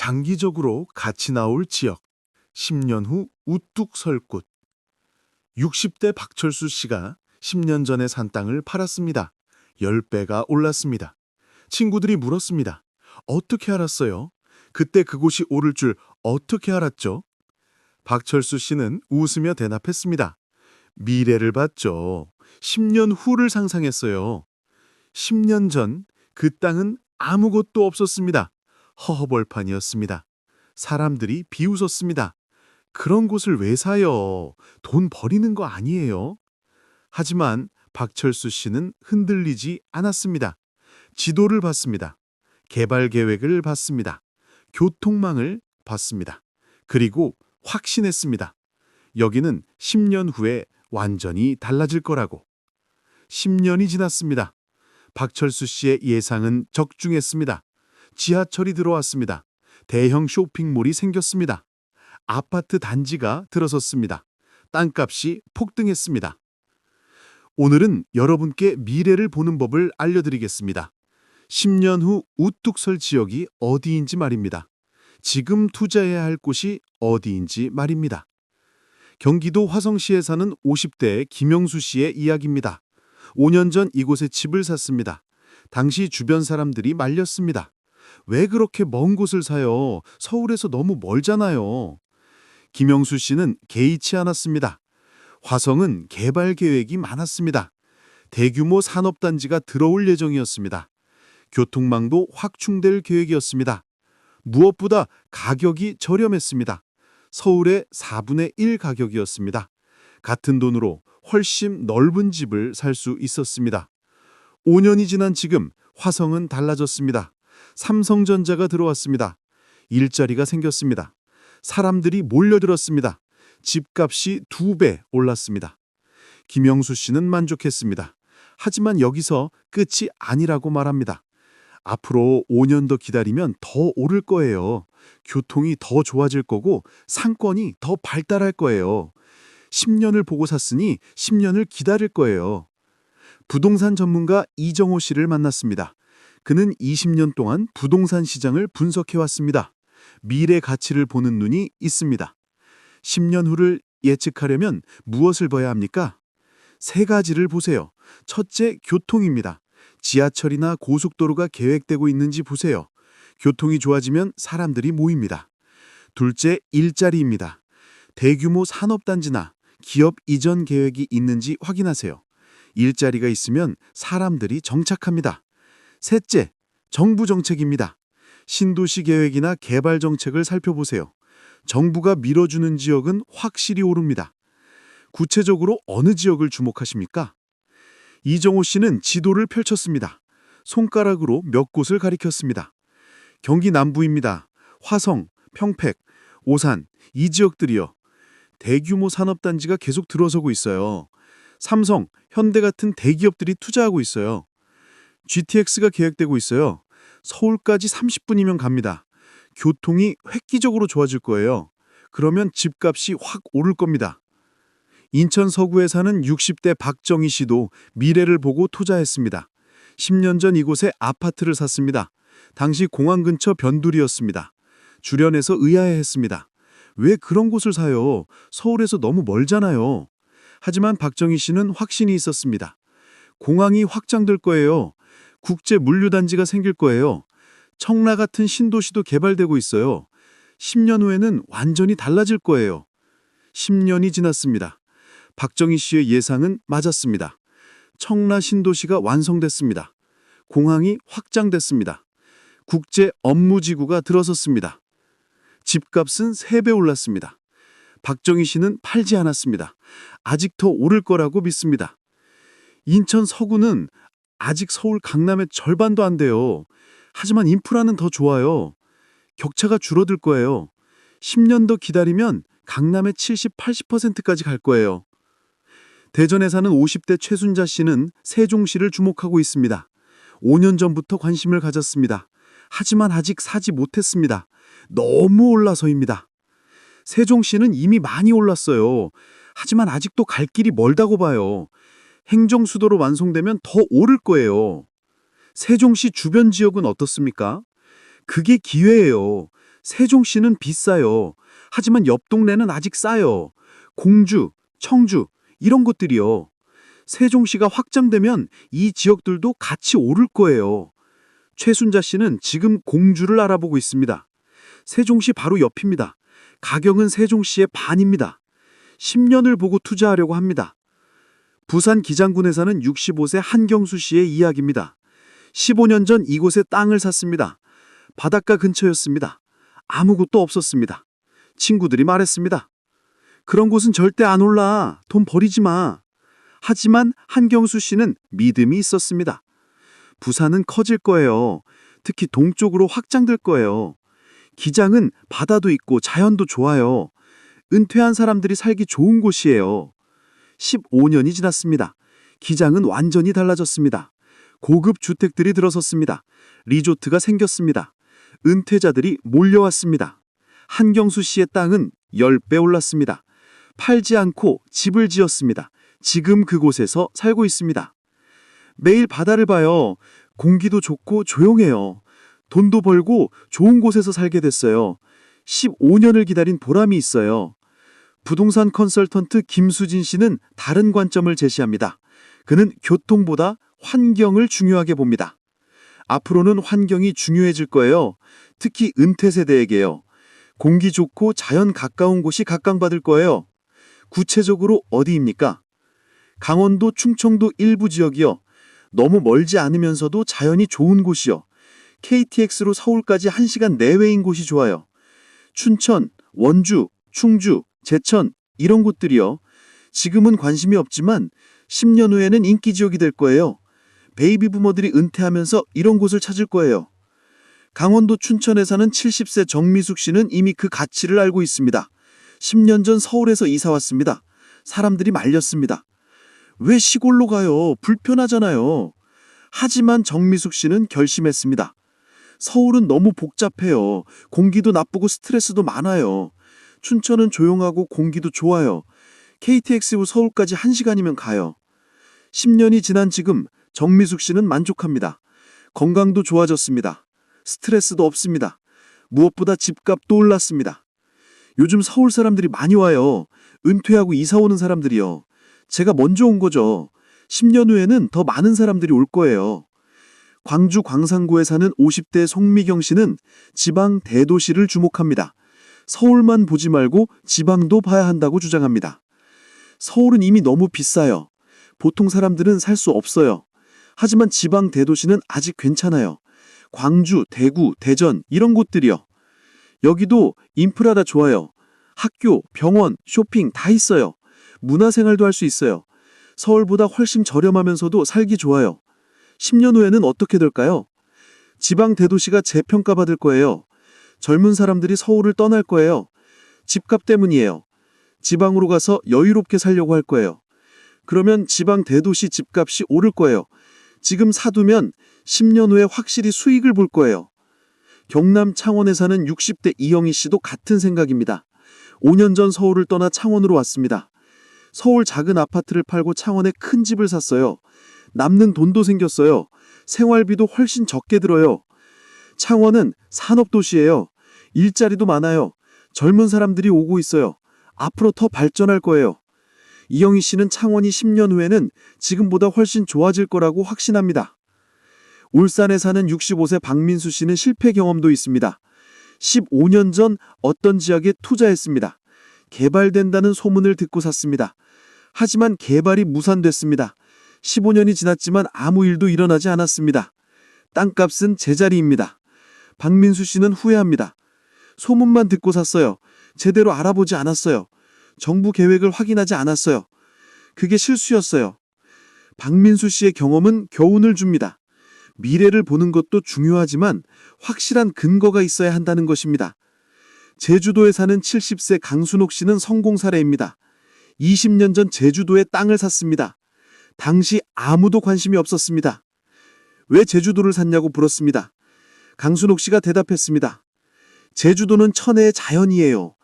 장기적으로 같이 나올 지역. 10년 후 우뚝 설 곳. 60대 박철수 씨가 10년 전에 산 땅을 팔았습니다. 10배가 올랐습니다. 친구들이 물었습니다. 어떻게 알았어요? 그때 그곳이 오를 줄 어떻게 알았죠? 박철수 씨는 웃으며 대답했습니다. 미래를 봤죠. 10년 후를 상상했어요. 10년 전 그 땅은 아무것도 없었습니다. 허허벌판이었습니다. 사람들이 비웃었습니다. 그런 곳을 왜 사요? 돈 버리는 거 아니에요? 하지만 박철수 씨는 흔들리지 않았습니다. 지도를 봤습니다. 개발 계획을 봤습니다. 교통망을 봤습니다. 그리고 확신했습니다. 여기는 10년 후에 완전히 달라질 거라고. 10년이 지났습니다. 박철수 씨의 예상은 적중했습니다. 지하철이 들어왔습니다. 대형 쇼핑몰이 생겼습니다. 아파트 단지가 들어섰습니다. 땅값이 폭등했습니다. 오늘은 여러분께 미래를 보는 법을 알려드리겠습니다. 10년 후 우뚝 설 지역이 어디인지 말입니다. 지금 투자해야 할 곳이 어디인지 말입니다. 경기도 화성시에 사는 50대 김영수 씨의 이야기입니다. 5년 전 이곳에 집을 샀습니다. 당시 주변 사람들이 말렸습니다. 왜 그렇게 먼 곳을 사요? 서울에서 너무 멀잖아요. 김영수 씨는 개의치 않았습니다. 화성은 개발 계획이 많았습니다. 대규모 산업단지가 들어올 예정이었습니다. 교통망도 확충될 계획이었습니다. 무엇보다 가격이 저렴했습니다. 서울의 4분의 1 가격이었습니다. 같은 돈으로 훨씬 넓은 집을 살 수 있었습니다. 5년이 지난 지금 화성은 달라졌습니다. 삼성전자가 들어왔습니다. 일자리가 생겼습니다. 사람들이 몰려들었습니다. 집값이 두 배 올랐습니다. 김영수 씨는 만족했습니다. 하지만 여기서 끝이 아니라고 말합니다. 앞으로 5년 더 기다리면 더 오를 거예요. 교통이 더 좋아질 거고 상권이 더 발달할 거예요. 10년을 보고 샀으니 10년을 기다릴 거예요. 부동산 전문가 이정호 씨를 만났습니다. 그는 20년 동안 부동산 시장을 분석해 왔습니다. 미래 가치를 보는 눈이 있습니다. 10년 후를 예측하려면 무엇을 봐야 합니까? 세 가지를 보세요. 첫째, 교통입니다. 지하철이나 고속도로가 계획되고 있는지 보세요. 교통이 좋아지면 사람들이 모입니다. 둘째, 일자리입니다. 대규모 산업단지나 기업 이전 계획이 있는지 확인하세요. 일자리가 있으면 사람들이 정착합니다. 셋째, 정부 정책입니다. 신도시 계획이나 개발 정책을 살펴보세요. 정부가 밀어주는 지역은 확실히 오릅니다. 구체적으로 어느 지역을 주목하십니까? 이정호 씨는 지도를 펼쳤습니다. 손가락으로 몇 곳을 가리켰습니다. 경기 남부입니다. 화성, 평택, 오산, 이 지역들이요. 대규모 산업단지가 계속 들어서고 있어요. 삼성, 현대 같은 대기업들이 투자하고 있어요. GTX가 계획되고 있어요. 서울까지 30분이면 갑니다. 교통이 획기적으로 좋아질 거예요. 그러면 집값이 확 오를 겁니다. 인천 서구에 사는 60대 박정희 씨도 미래를 보고 투자했습니다. 10년 전 이곳에 아파트를 샀습니다. 당시 공항 근처 변두리였습니다. 주변에서 의아해했습니다. 왜 그런 곳을 사요? 서울에서 너무 멀잖아요. 하지만 박정희 씨는 확신이 있었습니다. 공항이 확장될 거예요. 국제 물류단지가 생길 거예요. 청라 같은 신도시도 개발되고 있어요. 10년 후에는 완전히 달라질 거예요. 10년이 지났습니다. 박정희 씨의 예상은 맞았습니다. 청라 신도시가 완성됐습니다. 공항이 확장됐습니다. 국제 업무지구가 들어섰습니다. 집값은 3배 올랐습니다. 박정희 씨는 팔지 않았습니다. 아직 더 오를 거라고 믿습니다. 인천 서구는 아직 서울 강남의 절반도 안 돼요. 하지만 인프라는 더 좋아요. 격차가 줄어들 거예요. 10년 더 기다리면 강남의 70, 80%까지 갈 거예요. 대전에 사는 50대 최순자 씨는 세종시를 주목하고 있습니다. 5년 전부터 관심을 가졌습니다. 하지만 아직 사지 못했습니다. 너무 올라서입니다. 세종시는 이미 많이 올랐어요. 하지만 아직도 갈 길이 멀다고 봐요. 행정 수도로 완성되면 더 오를 거예요. 세종시 주변 지역은 어떻습니까? 그게 기회예요. 세종시는 비싸요. 하지만 옆 동네는 아직 싸요. 공주, 청주, 이런 곳들이요. 세종시가 확장되면 이 지역들도 같이 오를 거예요. 최순자 씨는 지금 공주를 알아보고 있습니다. 세종시 바로 옆입니다. 가격은 세종시의 반입니다. 10년을 보고 투자하려고 합니다. 부산 기장군에 사는 65세 한경수 씨의 이야기입니다. 15년 전 이곳에 땅을 샀습니다. 바닷가 근처였습니다. 아무것도 없었습니다. 친구들이 말했습니다. 그런 곳은 절대 안 올라. 돈 버리지 마. 하지만 한경수 씨는 믿음이 있었습니다. 부산은 커질 거예요. 특히 동쪽으로 확장될 거예요. 기장은 바다도 있고 자연도 좋아요. 은퇴한 사람들이 살기 좋은 곳이에요. 15년이 지났습니다. 기장은 완전히 달라졌습니다. 고급 주택들이 들어섰습니다. 리조트가 생겼습니다. 은퇴자들이 몰려왔습니다. 한경수 씨의 땅은 10배 올랐습니다. 팔지 않고 집을 지었습니다. 지금 그곳에서 살고 있습니다. 매일 바다를 봐요. 공기도 좋고 조용해요. 돈도 벌고 좋은 곳에서 살게 됐어요. 15년을 기다린 보람이 있어요. 부동산 컨설턴트 김수진 씨는 다른 관점을 제시합니다. 그는 교통보다 환경을 중요하게 봅니다. 앞으로는 환경이 중요해질 거예요. 특히 은퇴 세대에게요. 공기 좋고 자연 가까운 곳이 각광받을 거예요. 구체적으로 어디입니까? 강원도 충청도 일부 지역이요. 너무 멀지 않으면서도 자연이 좋은 곳이요. KTX로 서울까지 1시간 내외인 곳이 좋아요. 춘천, 원주, 충주, 제천 이런 곳들이요. 지금은 관심이 없지만 10년 후에는 인기 지역이 될 거예요. 베이비 부모들이 은퇴하면서 이런 곳을 찾을 거예요. 강원도 춘천에 사는 70세 정미숙 씨는 이미 그 가치를 알고 있습니다. 10년 전 서울에서 이사 왔습니다. 사람들이 말렸습니다. 왜 시골로 가요? 불편하잖아요. 하지만 정미숙 씨는 결심했습니다. 서울은 너무 복잡해요. 공기도 나쁘고 스트레스도 많아요. 춘천은 조용하고 공기도 좋아요. KTX로 서울까지 1시간이면 가요. 10년이 지난 지금 정미숙 씨는 만족합니다. 건강도 좋아졌습니다. 스트레스도 없습니다. 무엇보다 집값도 올랐습니다. 요즘 서울 사람들이 많이 와요. 은퇴하고 이사 오는 사람들이요. 제가 먼저 온 거죠. 10년 후에는 더 많은 사람들이 올 거예요. 광주 광산구에 사는 50대 송미경 씨는 지방 대도시를 주목합니다. 서울만 보지 말고 지방도 봐야 한다고 주장합니다. 서울은 이미 너무 비싸요. 보통 사람들은 살 수 없어요. 하지만 지방 대도시는 아직 괜찮아요. 광주, 대구, 대전 이런 곳들이요. 여기도 인프라가 좋아요. 학교, 병원, 쇼핑 다 있어요. 문화생활도 할 수 있어요. 서울보다 훨씬 저렴하면서도 살기 좋아요. 10년 후에는 어떻게 될까요? 지방 대도시가 재평가받을 거예요. 젊은 사람들이 서울을 떠날 거예요. 집값 때문이에요. 지방으로 가서 여유롭게 살려고 할 거예요. 그러면 지방 대도시 집값이 오를 거예요. 지금 사두면 10년 후에 확실히 수익을 볼 거예요. 경남 창원에 사는 60대 이영희 씨도 같은 생각입니다. 5년 전 서울을 떠나 창원으로 왔습니다. 서울 작은 아파트를 팔고 창원에 큰 집을 샀어요. 남는 돈도 생겼어요. 생활비도 훨씬 적게 들어요. 창원은 산업도시예요. 일자리도 많아요. 젊은 사람들이 오고 있어요. 앞으로 더 발전할 거예요. 이영희 씨는 창원이 10년 후에는 지금보다 훨씬 좋아질 거라고 확신합니다. 울산에 사는 65세 박민수 씨는 실패 경험도 있습니다. 15년 전 어떤 지역에 투자했습니다. 개발된다는 소문을 듣고 샀습니다. 하지만 개발이 무산됐습니다. 15년이 지났지만 아무 일도 일어나지 않았습니다. 땅값은 제자리입니다. 박민수 씨는 후회합니다. 소문만 듣고 샀어요. 제대로 알아보지 않았어요. 정부 계획을 확인하지 않았어요. 그게 실수였어요. 박민수 씨의 경험은 교훈을 줍니다. 미래를 보는 것도 중요하지만 확실한 근거가 있어야 한다는 것입니다. 제주도에 사는 70세 강순옥 씨는 성공 사례입니다. 20년 전 제주도에 땅을 샀습니다. 당시 아무도 관심이 없었습니다. 왜 제주도를 샀냐고 물었습니다. 강순옥 씨가 대답했습니다. 제주도는 천혜의 자연이에요.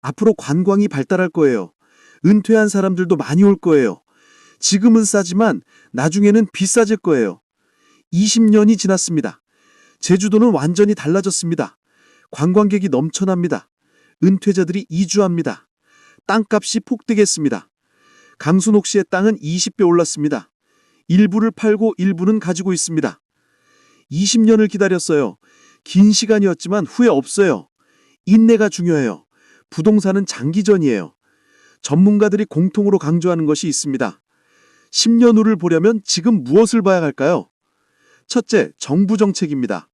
앞으로 관광이 발달할 거예요. 은퇴한 사람들도 많이 올 거예요. 지금은 싸지만 나중에는 비싸질 거예요. 20년이 지났습니다. 제주도는 완전히 달라졌습니다. 관광객이 넘쳐납니다. 은퇴자들이 이주합니다. 땅값이 폭등했습니다. 강순옥 씨의 땅은 20배 올랐습니다. 일부를 팔고 일부는 가지고 있습니다. 20년을 기다렸어요. 긴 시간이었지만 후회 없어요. 인내가 중요해요. 부동산은 장기전이에요. 전문가들이 공통으로 강조하는 것이 있습니다. 10년 후를 보려면 지금 무엇을 봐야 할까요? 첫째, 정부 정책입니다.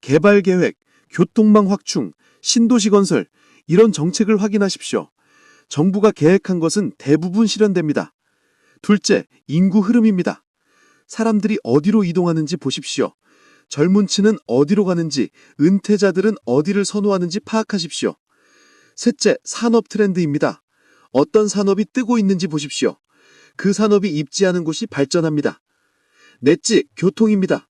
개발 계획, 교통망 확충, 신도시 건설, 이런 정책을 확인하십시오. 정부가 계획한 것은 대부분 실현됩니다. 둘째, 인구 흐름입니다. 사람들이 어디로 이동하는지 보십시오. 젊은 층은 어디로 가는지, 은퇴자들은 어디를 선호하는지 파악하십시오. 셋째, 산업 트렌드입니다. 어떤 산업이 뜨고 있는지 보십시오. 그 산업이 입지하는 곳이 발전합니다. 넷째, 교통입니다.